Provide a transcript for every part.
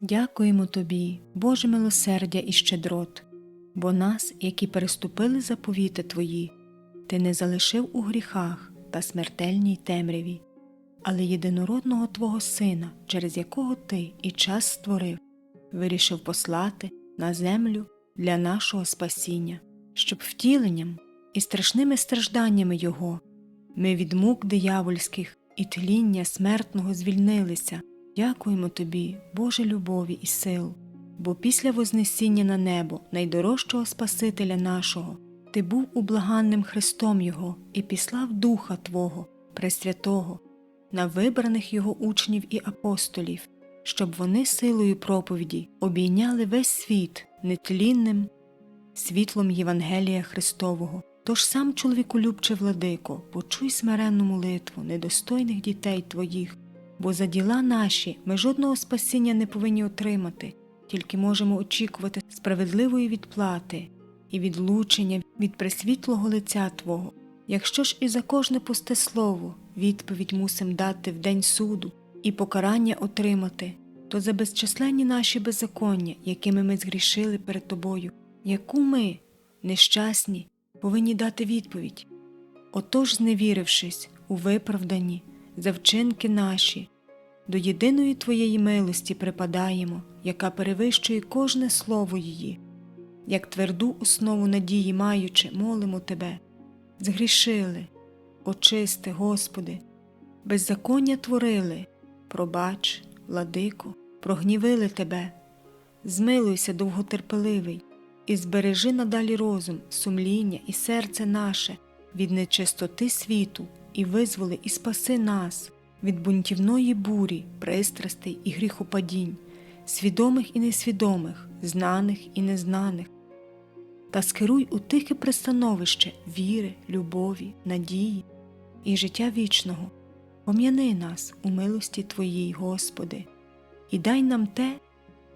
Дякуємо Тобі, Боже милосердя і щедрот, бо нас, які переступили заповіти Твої, Ти не залишив у гріхах та смертельній темряві, але єдинородного Твого Сина, через якого Ти і час створив, вирішив послати на землю для нашого спасіння, щоб втіленням і страшними стражданнями Його ми від мук диявольських і тління смертного звільнилися. Дякуємо Тобі, Боже любові і сил, бо після Вознесіння на небо найдорожчого Спасителя нашого Ти був ублаганним Христом Його і післав Духа Твого, Пресвятого, на вибраних Його учнів і апостолів, щоб вони силою проповіді обійняли весь світ нетлінним світлом Євангелія Христового. Тож сам чоловіколюбче владико, почуй смиренну молитву недостойних дітей твоїх, бо за діла наші ми жодного спасіння не повинні отримати, тільки можемо очікувати справедливої відплати і відлучення від пресвітлого лиця Твого. Якщо ж і за кожне пусте слово відповідь мусим дати в день суду і покарання отримати, то за безчисленні наші беззаконня, якими ми згрішили перед Тобою, яку ми, нещасні, повинні дати відповідь. Отож, зневірившись у виправданні за вчинки наші, до єдиної Твоєї милості припадаємо, яка перевищує кожне слово її, як тверду основу надії маючи, молимо Тебе, згрішили, очисти, Господи, беззаконня творили, пробач, владико, прогнівили Тебе, змилуйся, довготерпеливий, і збережи надалі розум, сумління і серце наше від нечистоти світу, і визволи і спаси нас від бунтівної бурі, пристрастей і гріхопадінь, свідомих і несвідомих, знаних і незнаних, та скеруй у тихе пристановище віри, любові, надії і життя вічного. Пом'яни нас у милості Твоїй, Господи, і дай нам те,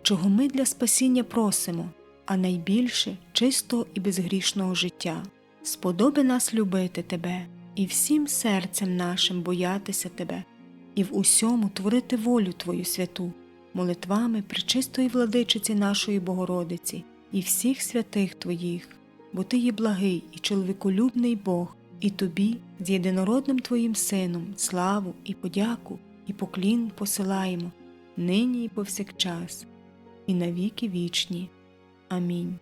чого ми для спасіння просимо, а найбільше чистого і безгрішного життя. Сподоби нас любити Тебе і всім серцем нашим боятися Тебе, і в усьому творити волю Твою святу, молитвами причистої владичиці нашої Богородиці і всіх святих Твоїх, бо Ти є благий і чоловіколюбний Бог, і Тобі з єдинородним Твоїм Сином славу і подяку, і поклін посилаємо нині і повсякчас, і навіки вічні. Амінь.